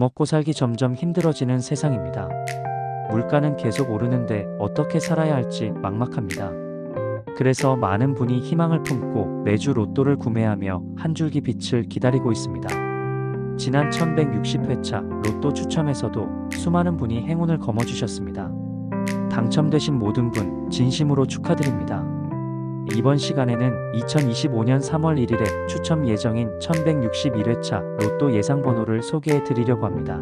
먹고 살기 점점 힘들어지는 세상입니다. 물가는 계속 오르는데 어떻게 살아야 할지 막막합니다. 그래서 많은 분이 희망을 품고 매주 로또를 구매하며 한 줄기 빛을 기다리고 있습니다. 지난 1160회차 로또 추첨에서도 수많은 분이 행운을 거머쥐셨습니다. 당첨되신 모든 분 진심으로 축하드립니다. 이번 시간에는 2025년 3월 1일에 추첨 예정인 1161회차 로또 예상 번호를 소개해 드리려고 합니다.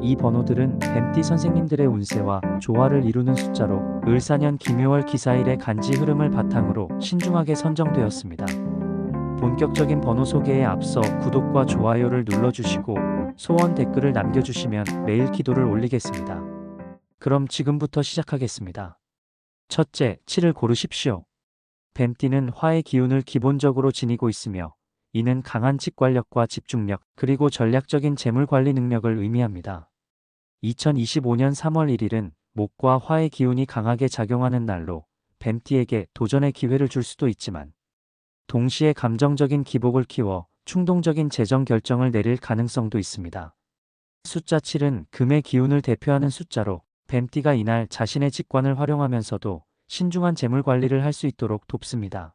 이 번호들은 뱀띠 선생님들의 운세와 조화를 이루는 숫자로 을사년 김효월 기사일의 간지 흐름을 바탕으로 신중하게 선정되었습니다. 본격적인 번호 소개에 앞서 구독과 좋아요를 눌러주시고 소원 댓글을 남겨주시면 매일 기도를 올리겠습니다. 그럼 지금부터 시작하겠습니다. 첫째, 7을 고르십시오. 뱀띠는 화의 기운을 기본적으로 지니고 있으며 이는 강한 직관력과 집중력 그리고 전략적인 재물 관리 능력을 의미합니다. 2025년 3월 1일은 목과 화의 기운이 강하게 작용하는 날로 뱀띠에게 도전의 기회를 줄 수도 있지만 동시에 감정적인 기복을 키워 충동적인 재정 결정을 내릴 가능성도 있습니다. 숫자 7은 금의 기운을 대표하는 숫자로 뱀띠가 이날 자신의 직관을 활용하면서도 신중한 재물 관리를 할 수 있도록 돕습니다.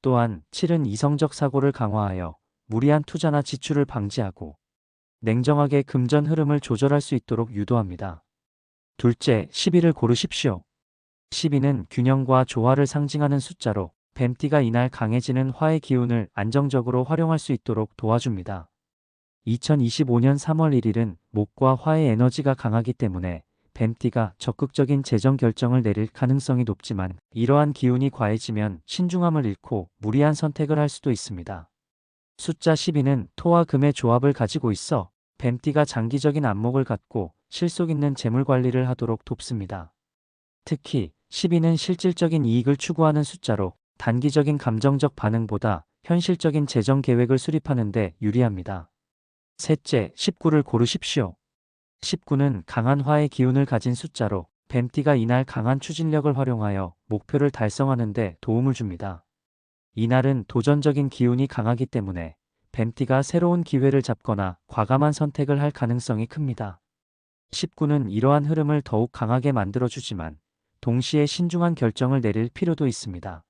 또한 7은 이성적 사고를 강화하여 무리한 투자나 지출을 방지하고 냉정하게 금전 흐름을 조절할 수 있도록 유도합니다. 둘째, 12를 고르십시오. 12는 균형과 조화를 상징하는 숫자로 뱀띠가 이날 강해지는 화의 기운을 안정적으로 활용할 수 있도록 도와줍니다. 2025년 3월 1일은 목과 화의 에너지가 강하기 때문에 뱀띠가 적극적인 재정 결정을 내릴 가능성이 높지만 이러한 기운이 과해지면 신중함을 잃고 무리한 선택을 할 수도 있습니다. 숫자 12는 토와 금의 조합을 가지고 있어 뱀띠가 장기적인 안목을 갖고 실속 있는 재물 관리를 하도록 돕습니다. 특히 12는 실질적인 이익을 추구하는 숫자로 단기적인 감정적 반응보다 현실적인 재정 계획을 수립하는 데 유리합니다. 셋째, 19를 고르십시오. 19는 강한 화의 기운을 가진 숫자로 뱀띠가 이날 강한 추진력을 활용하여 목표를 달성하는 데 도움을 줍니다. 이날은 도전적인 기운이 강하기 때문에 뱀띠가 새로운 기회를 잡거나 과감한 선택을 할 가능성이 큽니다. 19는 이러한 흐름을 더욱 강하게 만들어주지만 동시에 신중한 결정을 내릴 필요도 있습니다.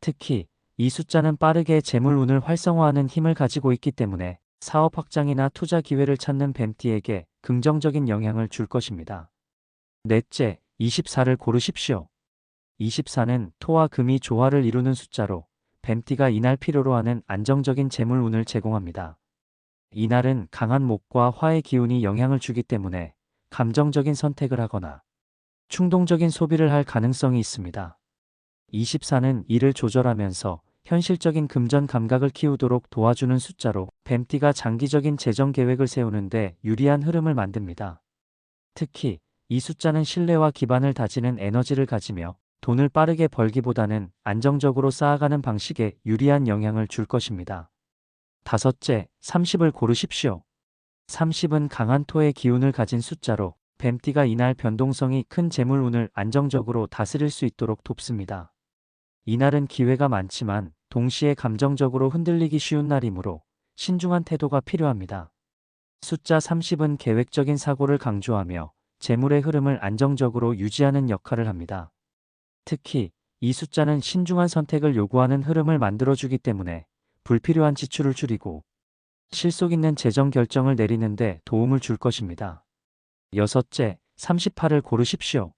특히 이 숫자는 빠르게 재물운을 활성화하는 힘을 가지고 있기 때문에 사업 확장이나 투자 기회를 찾는 뱀띠에게 긍정적인 영향을 줄 것입니다. 넷째, 24를 고르십시오. 24는 토와 금이 조화를 이루는 숫자로 뱀띠가 이날 필요로 하는 안정적인 재물 운을 제공합니다. 이날은 강한 목과 화의 기운이 영향을 주기 때문에 감정적인 선택을 하거나 충동적인 소비를 할 가능성이 있습니다. 24는 이를 조절하면서 현실적인 금전 감각을 키우도록 도와주는 숫자로 뱀띠가 장기적인 재정 계획을 세우는데 유리한 흐름을 만듭니다. 특히 이 숫자는 신뢰와 기반을 다지는 에너지를 가지며 돈을 빠르게 벌기보다는 안정적으로 쌓아가는 방식에 유리한 영향을 줄 것입니다. 다섯째, 30을 고르십시오. 30은 강한 토의 기운을 가진 숫자로 뱀띠가 이날 변동성이 큰 재물운을 안정적으로 다스릴 수 있도록 돕습니다. 이날은 기회가 많지만 동시에 감정적으로 흔들리기 쉬운 날이므로 신중한 태도가 필요합니다. 숫자 30은 계획적인 사고를 강조하며 재물의 흐름을 안정적으로 유지하는 역할을 합니다. 특히 이 숫자는 신중한 선택을 요구하는 흐름을 만들어주기 때문에 불필요한 지출을 줄이고 실속 있는 재정 결정을 내리는데 도움을 줄 것입니다. 여섯째, 38을 고르십시오.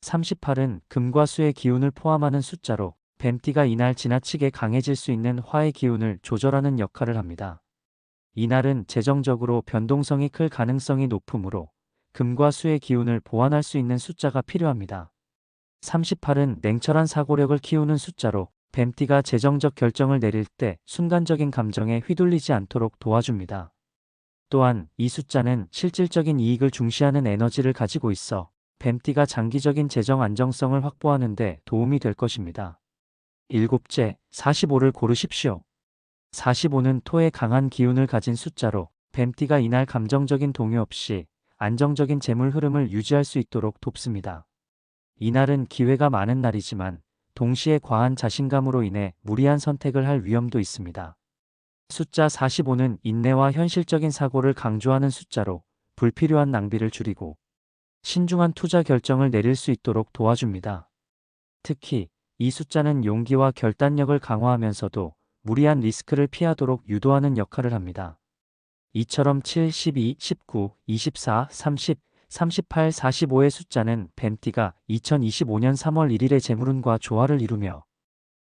38은 금과 수의 기운을 포함하는 숫자로 뱀띠가 이날 지나치게 강해질 수 있는 화의 기운을 조절하는 역할을 합니다. 이날은 재정적으로 변동성이 클 가능성이 높으므로 금과 수의 기운을 보완할 수 있는 숫자가 필요합니다. 38은 냉철한 사고력을 키우는 숫자로 뱀띠가 재정적 결정을 내릴 때 순간적인 감정에 휘둘리지 않도록 도와줍니다. 또한 이 숫자는 실질적인 이익을 중시하는 에너지를 가지고 있어 뱀띠가 장기적인 재정 안정성을 확보하는 데 도움이 될 것입니다. 일곱째, 45를 고르십시오. 45는 토의 강한 기운을 가진 숫자로 뱀띠가 이날 감정적인 동요 없이 안정적인 재물 흐름을 유지할 수 있도록 돕습니다. 이날은 기회가 많은 날이지만 동시에 과한 자신감으로 인해 무리한 선택을 할 위험도 있습니다. 숫자 45는 인내와 현실적인 사고를 강조하는 숫자로 불필요한 낭비를 줄이고 신중한 투자 결정을 내릴 수 있도록 도와줍니다. 특히 이 숫자는 용기와 결단력을 강화하면서도 무리한 리스크를 피하도록 유도하는 역할을 합니다. 이처럼 7, 12, 19, 24, 30, 38, 45의 숫자는 뱀띠가 2025년 3월 1일의 재물운과 조화를 이루며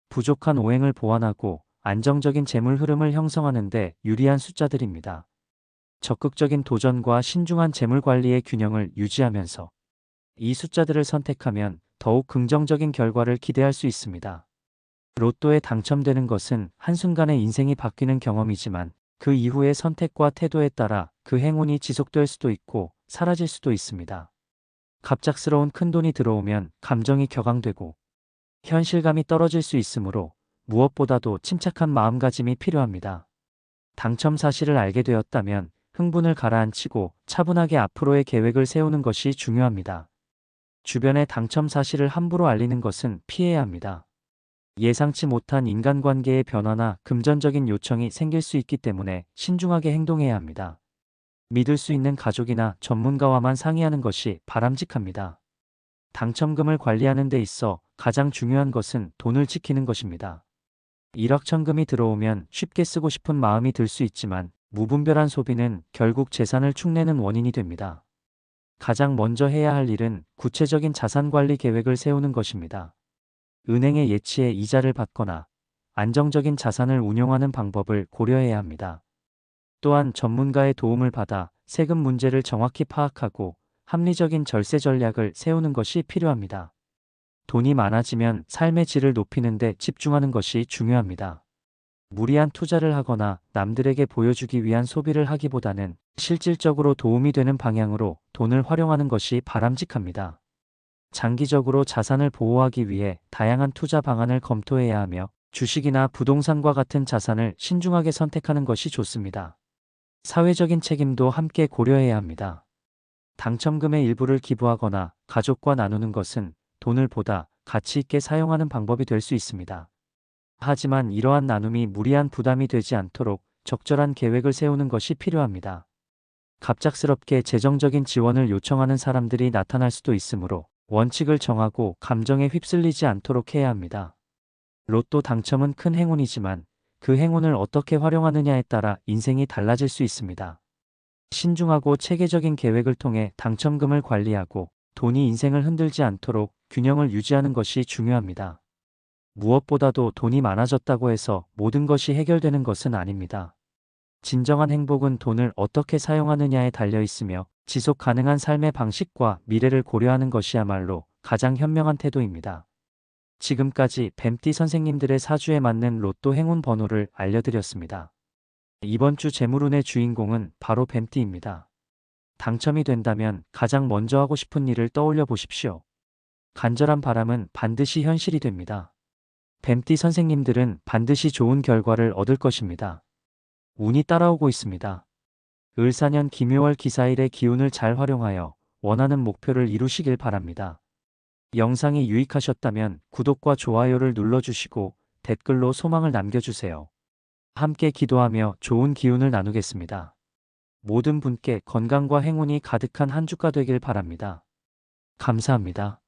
부족한 오행을 보완하고 안정적인 재물 흐름을 형성하는 데 유리한 숫자들입니다. 적극적인 도전과 신중한 재물 관리의 균형을 유지하면서 이 숫자들을 선택하면 더욱 긍정적인 결과를 기대할 수 있습니다. 로또에 당첨되는 것은 한순간에 인생이 바뀌는 경험이지만 그 이후의 선택과 태도에 따라 그 행운이 지속될 수도 있고 사라질 수도 있습니다. 갑작스러운 큰돈이 들어오면 감정이 격앙되고 현실감이 떨어질 수 있으므로 무엇보다도 침착한 마음가짐이 필요합니다. 당첨 사실을 알게 되었다면 흥분을 가라앉히고 차분하게 앞으로의 계획을 세우는 것이 중요합니다. 주변에 당첨 사실을 함부로 알리는 것은 피해야 합니다. 예상치 못한 인간관계의 변화나 금전적인 요청이 생길 수 있기 때문에 신중하게 행동해야 합니다. 믿을 수 있는 가족이나 전문가와만 상의하는 것이 바람직합니다. 당첨금을 관리하는 데 있어 가장 중요한 것은 돈을 지키는 것입니다. 일확천금이 들어오면 쉽게 쓰고 싶은 마음이 들 수 있지만 무분별한 소비는 결국 재산을 축내는 원인이 됩니다. 가장 먼저 해야 할 일은 구체적인 자산 관리 계획을 세우는 것입니다. 은행의 예치에 이자를 받거나 안정적인 자산을 운용하는 방법을 고려해야 합니다. 또한 전문가의 도움을 받아 세금 문제를 정확히 파악하고 합리적인 절세 전략을 세우는 것이 필요합니다. 돈이 많아지면 삶의 질을 높이는 데 집중하는 것이 중요합니다. 무리한 투자를 하거나 남들에게 보여주기 위한 소비를 하기보다는 실질적으로 도움이 되는 방향으로 돈을 활용하는 것이 바람직합니다. 장기적으로 자산을 보호하기 위해 다양한 투자 방안을 검토해야 하며 주식이나 부동산과 같은 자산을 신중하게 선택하는 것이 좋습니다. 사회적인 책임도 함께 고려해야 합니다. 당첨금의 일부를 기부하거나 가족과 나누는 것은 돈을 보다 가치 있게 사용하는 방법이 될 수 있습니다. 하지만 이러한 나눔이 무리한 부담이 되지 않도록 적절한 계획을 세우는 것이 필요합니다. 갑작스럽게 재정적인 지원을 요청하는 사람들이 나타날 수도 있으므로 원칙을 정하고 감정에 휩쓸리지 않도록 해야 합니다. 로또 당첨은 큰 행운이지만 그 행운을 어떻게 활용하느냐에 따라 인생이 달라질 수 있습니다. 신중하고 체계적인 계획을 통해 당첨금을 관리하고 돈이 인생을 흔들지 않도록 균형을 유지하는 것이 중요합니다. 무엇보다도 돈이 많아졌다고 해서 모든 것이 해결되는 것은 아닙니다. 진정한 행복은 돈을 어떻게 사용하느냐에 달려 있으며 지속 가능한 삶의 방식과 미래를 고려하는 것이야말로 가장 현명한 태도입니다. 지금까지 뱀띠 선생님들의 사주에 맞는 로또 행운 번호를 알려드렸습니다. 이번 주 재물운의 주인공은 바로 뱀띠입니다. 당첨이 된다면 가장 먼저 하고 싶은 일을 떠올려 보십시오. 간절한 바람은 반드시 현실이 됩니다. 뱀띠 선생님들은 반드시 좋은 결과를 얻을 것입니다. 운이 따라오고 있습니다. 을사년 김효월 기사일의 기운을 잘 활용하여 원하는 목표를 이루시길 바랍니다. 영상이 유익하셨다면 구독과 좋아요를 눌러주시고 댓글로 소망을 남겨주세요. 함께 기도하며 좋은 기운을 나누겠습니다. 모든 분께 건강과 행운이 가득한 한 주가 되길 바랍니다. 감사합니다.